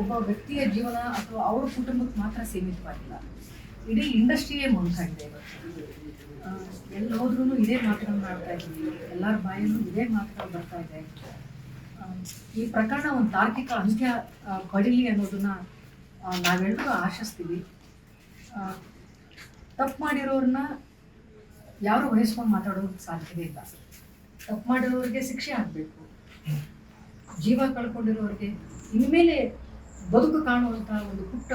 ಒಬ್ಬ ವ್ಯಕ್ತಿಯ ಜೀವನ ಅಥವಾ ಅವರ ಕುಟುಂಬಕ್ಕೆ ಮಾತ್ರ ಸೀಮಿತವಾಗಿಲ್ಲ. ಇಡೀ ಇಂಡಸ್ಟ್ರಿಯೇ ಮುಂದಾಗಿದೆ ಇವತ್ತು. ಎಲ್ಲಿ ಹೋದ್ರೂ ಇದೇ ಮಾತುಗಳನ್ನ ಮಾಡ್ತಾ ಇದ್ದೀವಿ ಎಲ್ಲರ ಬಾಯಲ್ಲೂ ಇದೇ ಮಾತುಗಳು ಬರ್ತಾ ಇದೆ. ಈ ಪ್ರಕರಣ ಒಂದು ತಾರ್ಕಿಕ ಅಂತ್ಯ ಪಡೀಲಿ ಅನ್ನೋದನ್ನ ನಾವೆಲ್ಲರೂ ಆಶಿಸ್ತೀವಿ. ತಪ್ಪು ಮಾಡಿರೋರನ್ನ ಯಾರು ವಹಿಸ್ಕೊಂಡು ಮಾತಾಡೋದಕ್ಕೆ ಸಾಧ್ಯವೇ ಇಲ್ಲ. ತಪ್ಪು ಮಾಡಿರೋರಿಗೆ ಶಿಕ್ಷೆ ಆಗಬೇಕು. ಜೀವ ಕಳ್ಕೊಂಡಿರೋರಿಗೆ ಇನ್ಮೇಲೆ ಬದುಕು ಕಾಣುವಂತಹ ಒಂದು ಪುಟ್ಟ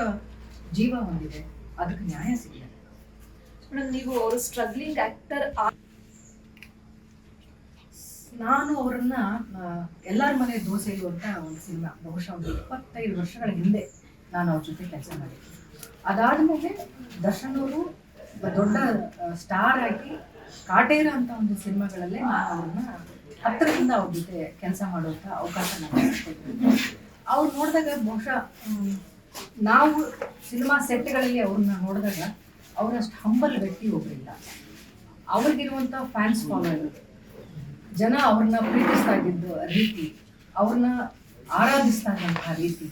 ಜೀವ ಹೊಂದಿದೆ. ಅದಕ್ಕೆ ನ್ಯಾಯ ಸಿಗಲ್ಲ ಮೇಡಮ್ ನೀವು ಅವರು ಸ್ಟ್ರಗ್ಲಿಂಗ್ ಆಕ್ಟರ್ ನಾನು ಅವರನ್ನ ಎಲ್ಲರ ಮನೆ ದೋಸೆ ಅಂತ ಒಂದು ಸಿನಿಮಾ ಬಹುಶಃ ಒಂದು ಇಪ್ಪತ್ತೈದು ವರ್ಷಗಳ ಹಿಂದೆ ನಾನು ಅವ್ರ ಜೊತೆ ಕೆಲಸ ಮಾಡಿದ್ದೆ. ಅದಾದ್ಮೇಲೆ ದರ್ಶನ್ ಅವರು ದೊಡ್ಡ ಸ್ಟಾರ್ ಆಗಿ ಕಾಟೇರ ಅಂತ ಒಂದು ಸಿನಿಮಾಗಳಲ್ಲೇ ನಾನು ಅವ್ರನ್ನ ಹತ್ತಿರದಿಂದ ಅವ್ರ ಜೊತೆ ಕೆಲಸ ಮಾಡುವಂತ ಅವಕಾಶ ನನಗೆ ಅವ್ರು ನೋಡಿದಾಗ ಬಹುಶಃ ನಾವು ಸಿನಿಮಾ ಸೆಟ್ಗಳಲ್ಲಿ ಅವ್ರನ್ನ ನೋಡಿದಾಗ ಅವರಷ್ಟು ಹಂಬಲ್ ವ್ಯಕ್ತಿ ಒಬ್ಬರಿಲ್ಲ ಅವ್ರಿಗಿರುವಂಥ ಫ್ಯಾನ್ಸ್ ಫಾಲೋವರ್ ಜನ ಅವ್ರನ್ನ ಪ್ರೀತಿಸ್ತಾ ಇದ್ದಿದ್ದು ರೀತಿ ಅವ್ರನ್ನ ಆರಾಧಿಸ್ತಾ ಇದ್ದಂತಹ ರೀತಿ,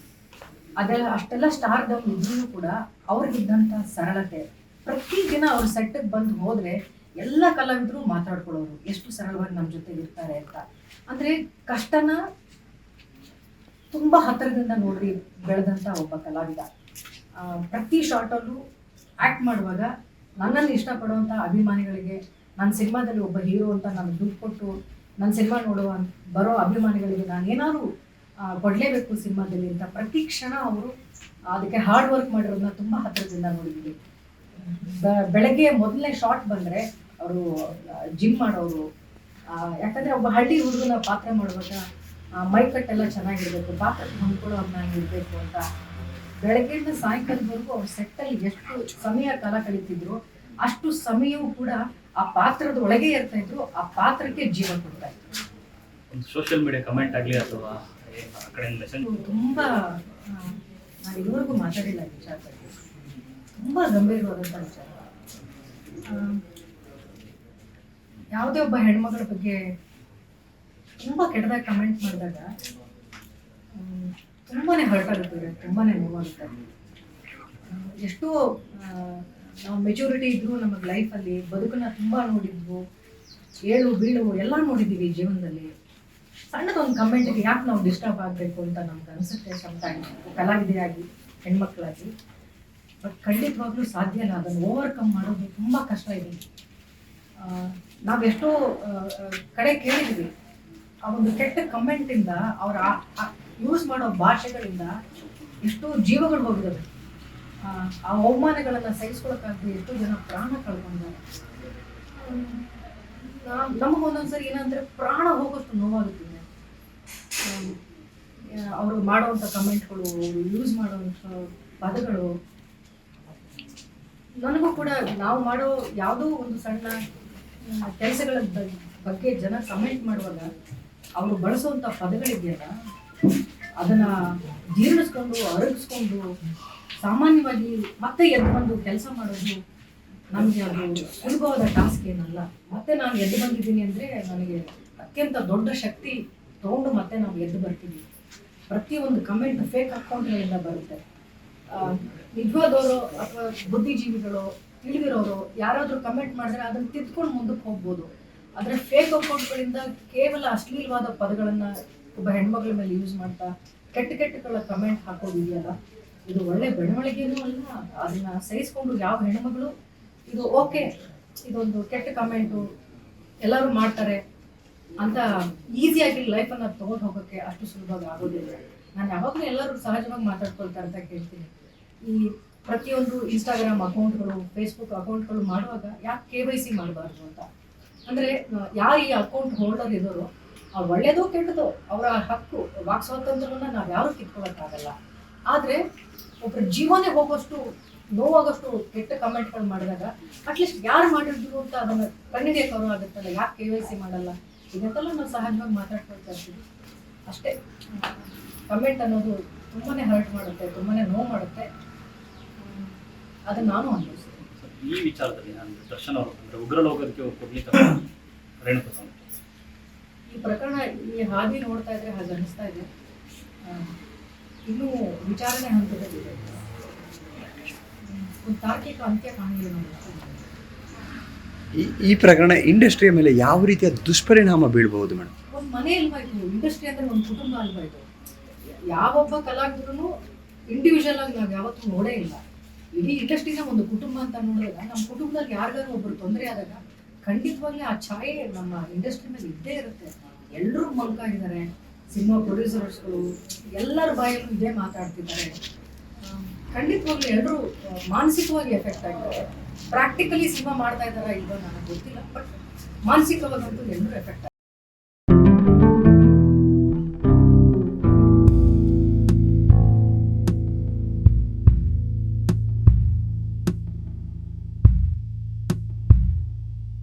ಅದೆಲ್ಲ ಅಷ್ಟೆಲ್ಲ ಸ್ಟಾರ್ಡಮ್ ಇದ್ರೂ ಕೂಡ ಅವ್ರಿಗಿದ್ದಂಥ ಸರಳತೆ. ಪ್ರತಿ ದಿನ ಅವ್ರ ಸೆಟ್ಟಿಗೆ ಬಂದು ಹೋದರೆ ಎಲ್ಲ ಕಲಾವಿದರು ಮಾತಾಡ್ಕೊಳ್ಳೋರು, ಎಷ್ಟು ಸರಳವಾಗಿ ನಮ್ಮ ಜೊತೆ ಇರ್ತಾರೆ ಅಂತ. ಅಂದ್ರೆ ಕಷ್ಟನ ತುಂಬಾ ಹತ್ತಿರದಿಂದ ನೋಡ್ರಿ ಬೆಳೆದಂಥ ಒಬ್ಬ ಕಲಾವಿದ. ಪ್ರತಿ ಶಾರ್ಟಲ್ಲೂ ಆ್ಯಕ್ಟ್ ಮಾಡುವಾಗ ನನ್ನನ್ನು ಇಷ್ಟಪಡುವಂಥ ಅಭಿಮಾನಿಗಳಿಗೆ ನನ್ನ ಸಿನಿಮಾದಲ್ಲಿ ಒಬ್ಬ ಹೀರೋ ಅಂತ ನಾನು ದುಡ್ಡು ಕೊಟ್ಟು ನನ್ನ ಸಿನಿಮಾ ನೋಡುವ, ಬರೋ ಅಭಿಮಾನಿಗಳಿಗೆ ನಾನು ಏನಾದರೂ ಕೊಡಲೇಬೇಕು ಸಿನಿಮಾದಲ್ಲಿ ಅಂತ ಪ್ರತಿ ಕ್ಷಣ ಅವರು ಅದಕ್ಕೆ ಹಾರ್ಡ್ ವರ್ಕ್ ಮಾಡಿರೋದನ್ನ ತುಂಬ ಹತ್ತಿರದಿಂದ ನೋಡಿದ್ವಿ. ಬೆಳಗ್ಗೆ ಮೊದಲನೇ ಶಾರ್ಟ್ ಬಂದರೆ ಅವರು ಜಿಮ್ ಮಾಡೋರು ಯಾಕಂದರೆ ಒಬ್ಬ ಹಳ್ಳಿ ಹುಡುಗನ ಪಾತ್ರ ಮಾಡುವಾಗ ಮೈಕಟ್ಟೆಲ್ಲ ಚೆನ್ನಾಗಿರ್ಬೇಕು ಪಾತ್ರಕ್ಕೆ ಇರ್ಬೇಕು ಅಂತ. ಬೆಳಗ್ಗೆಯಿಂದ ಸಾಯಂಕಾಲದವರೆಗೂ ಅವ್ರ ಸೆಟ್ಟಲ್ಲಿ ಎಷ್ಟು ಸಮಯ ಕಾಲ ಕಳೀತಿದ್ರು ಅಷ್ಟು ಸಮಯವೂ ಕೂಡ ಆ ಪಾತ್ರದ ಒಳಗೆ ಇರ್ತಾ ಇದ್ರು ಆ ಪಾತ್ರಕ್ಕೆ ಜೀವ ಕೊಡ್ತಾ ಇದ್ರು. ಸೋಷಿಯಲ್ ಮೀಡಿಯಾ ಕಮೆಂಟ್ ಆಗಲಿ ಅಥವಾ ತುಂಬಾ ನಾನು ಇದುವರೆಗೂ ಮಾತಾಡಿಲ್ಲ ವಿಚಾರದಲ್ಲಿ ತುಂಬಾ ಗಂಭೀರವಾದಂಥ ವಿಚಾರ. ಆ, ಯಾವುದೇ ಒಬ್ಬ ಹೆಣ್ಮಗಳ ಬಗ್ಗೆ ತುಂಬಾ ಕೆಟ್ಟದಾಗಿ ಕಮೆಂಟ್ ಮಾಡಿದಾಗ ತುಂಬಾ ಹರ್ಟ್ ಆಗುತ್ತೆ ತುಂಬಾನೇ ನೋವಾಗುತ್ತೆ ಎಷ್ಟೋ ನಾವು ಮೆಚೂರಿಟಿ ಇದ್ರು ನಮಗೆ ಲೈಫಲ್ಲಿ ಬದುಕನ್ನ ತುಂಬಾ ನೋಡಿದ್ವು ಏಳು ಬೀಳು, ಎಲ್ಲ ನೋಡಿದ್ದೀವಿ ಜೀವನದಲ್ಲಿ. ಸಣ್ಣದೊಂದು ಕಮೆಂಟ್ಗೆ ಯಾಕೆ ನಾವು ಡಿಸ್ಟರ್ಬ್ ಆಗಬೇಕು ಅಂತ ನಮ್ಗೆ ಅನಿಸುತ್ತೆ ಸಮಟೈಮ್ಸ್ ಕಲಾವಿದೆಯಾಗಿ, ಹೆಣ್ಮಕ್ಳಾಗಿ. ಬಟ್ ಖಂಡಿತವಾಗ್ಲೂ ಸಾಧ್ಯ ಅದನ್ನು ಓವರ್ಕಮ್ ಮಾಡೋದು ತುಂಬ ಕಷ್ಟ ಇದೆ. ನಾವೆಷ್ಟೋ ಕಡೆ ಕೇಳಿದ್ವಿ. ಆ ಒಂದು ಕೆಟ್ಟ ಕಮೆಂಟಿಂದ ಅವ್ರ ಯೂಸ್ ಮಾಡೋ ಭಾಷೆಗಳಿಂದ ಎಷ್ಟೋ ಜೀವಗಳು ಹೋಗಿದ್ದಾವೆ ಆ, ಆ ಅವಮಾನಗಳನ್ನು ಸಹಿಸ್ಕೊಳಕ್ಕಾಗದೆ ಎಷ್ಟೋ ಜನ ಪ್ರಾಣ ಕಳ್ಕೊಂಡಿದ್ದಾರೆ ನಮಗೆ ಒಂದೊಂದ್ಸರಿ ಏನಂದ್ರೆ ಪ್ರಾಣ ಹೋಗೋಷ್ಟು ನೋವಾಗುತ್ತಿದೆ ಅವರು ಮಾಡುವಂಥ ಕಮೆಂಟ್ಗಳು ಯೂಸ್ ಮಾಡುವಂಥ ಪದಗಳು ನನಗೂ ಕೂಡ ನಾವು ಮಾಡೋ ಯಾವುದೋ ಒಂದು ಸಣ್ಣ ಕೆಲಸಗಳ ಬಗ್ಗೆ ಜನ ಕಮೆಂಟ್ ಮಾಡುವಾಗ ಅವರು ಬಳಸುವಂಥ ಪದಗಳಿದೆಯಲ್ಲ, ಅದನ್ನ ಜೀರ್ಣಿಸ್ಕೊಂಡು, ಅರಗಿಸ್ಕೊಂಡು, ಸಾಮಾನ್ಯವಾಗಿ ಮತ್ತೆ ಎದ್ದು ಬಂದು ಕೆಲಸ ಮಾಡೋದು ನಮಗೆ ಅದು ಸುಲಭವಾದ ಟಾಸ್ಕ್ ಏನಲ್ಲ. ಮತ್ತೆ ನಾನು ಎದ್ದು ಬಂದಿದ್ದೀನಿ ಅಂದರೆ ನನಗೆ ಅತ್ಯಂತ ದೊಡ್ಡ ಶಕ್ತಿ ತಗೊಂಡು ಮತ್ತೆ ನಾವು ಎದ್ದು ಬರ್ತೀವಿ. ಪ್ರತಿಯೊಂದು ಕಮೆಂಟ್ ಫೇಕ್ ಅಕೌಂಟ್ಗಳಿಂದ ಬರುತ್ತೆ. ನಿಜವಾದವರು ಅಥವಾ ಬುದ್ಧಿಜೀವಿಗಳು, ತಿಳಿದಿರೋರು ಯಾರಾದರೂ ಕಮೆಂಟ್ ಮಾಡಿದ್ರೆ ಅದನ್ನು ತಿದ್ಕೊಂಡು ಮುಂದಕ್ಕೆ ಹೋಗ್ಬೋದು. ಆದರೆ ಫೇಕ್ ಅಕೌಂಟ್ಗಳಿಂದ ಕೇವಲ ಅಶ್ಲೀಲವಾದ ಪದಗಳನ್ನು ಒಬ್ಬ ಹೆಣ್ಮಗಳ ಮೇಲೆ ಯೂಸ್ ಮಾಡ್ತಾ ಕೆಟ್ಟ ಕೆಟ್ಟಗಳ ಕಮೆಂಟ್ ಹಾಕೋದಿದೆಯಲ್ಲ? ಇದು ಒಳ್ಳೆ ಬೆಳವಣಿಗೆನೂ ಅಲ್ಲ, ಅದನ್ನ ಸಹಿಸ್ಕೊಂಡು ಯಾವ ಹೆಣ್ಮಗಳು, ಇದು ಓಕೆ ಇದೊಂದು ಕೆಟ್ಟ ಕಮೆಂಟು ಎಲ್ಲರೂ ಮಾಡ್ತಾರೆ ಅಂತ ಈಸಿಯಾಗಿ ಲೈಫನ್ನು ತೊಗೊಂಡು ಹೋಗೋಕ್ಕೆ ಅಷ್ಟು ಸುಲಭವಾಗಿ ಆಗೋದಿಲ್ಲ. ನಾನು ಯಾವಾಗಲೂ ಎಲ್ಲರೂ ಸಹಜವಾಗಿ ಮಾತಾಡ್ಕೊಳ್ತಾರೆ ಅಂತ ಕೇಳ್ತೀನಿ. ಈ ಪ್ರತಿಯೊಂದು ಇನ್ಸ್ಟಾಗ್ರಾಮ್ ಅಕೌಂಟ್ಗಳು ಫೇಸ್ಬುಕ್ ಅಕೌಂಟ್ಗಳು ಮಾಡುವಾಗ ಯಾಕೆ ಕೆ ವೈ ಸಿ ಮಾಡಬಾರ್ದು ಅಂತ? ಅಂದರೆ ಯಾರು ಈ ಅಕೌಂಟ್ ಹೋಲ್ಡರ್ ಇರೋರು ಆ ಒಳ್ಳೇದೋ ಕೆಟ್ಟದೋ ಅವರ ಹಕ್ಕು, ವಾಕ್ ಸ್ವಾತಂತ್ರ್ಯವನ್ನು ನಾವು ಯಾರೂ ಕಿತ್ಕೊಳ್ಳೋಕ್ಕಾಗಲ್ಲ ಆದರೆ ಒಬ್ಬರ ಜೀವನೇ ಹೋಗೋಷ್ಟು ನೋವಾಗೋಷ್ಟು ಕೆಟ್ಟ ಕಮೆಂಟ್ಗಳು ಮಾಡಿದಾಗ ಅಟ್ಲೀಸ್ಟ್ ಯಾರು ಮಾಡಿದ್ರು ಅಂತ ಅದನ್ನು ಕಂಡಿಡಿಯೋಕೆ ಆಗುತ್ತಲ್ಲ ಯಾಕೆ ಕೆ ವೈ ಸಿ ಮಾಡಲ್ಲ? ಇದಕ್ಕೆಲ್ಲ ನಾವು ಸಹಜವಾಗಿ ಮಾತಾಡ್ಕೊಳ್ತಾ ಇರ್ತೀವಿ. ಅಷ್ಟೇ. ಕಮೆಂಟ್ ಅನ್ನೋದು ತುಂಬಾನೇ ಹರ್ಟ್ ಮಾಡುತ್ತೆ, ತುಂಬಾನೇ ನೋವು ಮಾಡುತ್ತೆ. ಅದನ್ನು ನಾನು ಅನುಭವಿಸ್ತೀನಿ ಈ ವಿಚಾರದಲ್ಲಿ ನಾನು ದರ್ಶನ ಅವರು ಅಂದರೆ ಉಗ್ರಲೋಕಕ್ಕೆ ಕೊಡ್ಲಿಕ್ಕೆ ರೇಣುಕ ಸ್ವಾಮಿ ಈ ಪ್ರಕರಣ ಈ ಹಾದಿ ನೋಡ್ತಾ ಇದ್ರೆ ಹಾಗೆ ಅನಿಸ್ತಾ ಇದೆ. ಇನ್ನೂ ವಿಚಾರಣೆ ಹಂತದಲ್ಲಿದೆ ಒಂದು ತಾರ್ಕಿಕ ಅಂತ್ಯ ಕಾಣಿಲ್ಲ ಈ ಈ ಪ್ರಕರಣ ಇಂಡಸ್ಟ್ರಿಯ ಮೇಲೆ ಯಾವ ರೀತಿಯ ದುಷ್ಪರಿಣಾಮ ಬೀಳಬಹುದು ಮೇಡಮ್? ಒಂದು ಮನೆ ಅಲ್ವಾ ಇದು? ಇಂಡಸ್ಟ್ರಿ ಅಂದ್ರೆ ಒಂದು ಕುಟುಂಬ ಅಲ್ವಾ ಇದು? ಯಾವೊಬ್ಬ ಕಲಾವಿದ್ರು ಇಂಡಿವಿಜುವಲ್ ಆಗಿ ನಾವು ಯಾವತ್ತೂ ನೋಡೇ ಇಲ್ಲ. ಇಡೀ ಇಂಡಸ್ಟ್ರಿನ ಒಂದು ಕುಟುಂಬ ಅಂತ ನೋಡಿದಾಗ ನಮ್ಮ ಕುಟುಂಬದಲ್ಲಿ ಯಾರಿಗಾದ್ರೂ ಒಬ್ರು ತೊಂದರೆ ಆದಾಗ ಖಂಡಿತವಾಗ್ಲೂ ಆ ಛಾಯೆ ನಮ್ಮ ಇಂಡಸ್ಟ್ರಿ ಮೇಲೆ ಇದ್ದೇ ಇರುತ್ತೆ. ಎಲ್ಲರೂ ಮಂಕಾಗಿದ್ದಾರೆ ಸಿನಿಮಾ ಪ್ರೊಡ್ಯೂಸರ್ಸ್ಗಳು ಎಲ್ಲರ ಬಾಯಲ್ಲೂ ಇದೇ ಮಾತಾಡ್ತಿದ್ದಾರೆ. ಖಂಡಿತವಾಗ್ಲೂ ಎಲ್ಲರೂ ಮಾನಸಿಕವಾಗಿ ಎಫೆಕ್ಟ್ ಆಗಿದ್ದಾರೆ. ಪ್ರಾಕ್ಟಿಕಲಿ ಸಿನಿಮಾ ಮಾಡ್ತಾ ಇದ್ದಾರಾ ಇಲ್ವಾ ನನಗೆ ಗೊತ್ತಿಲ್ಲ ಬಟ್ ಮಾನಸಿಕವಾಗಂತೂ ಎಲ್ಲರೂ ಎಫೆಕ್ಟ್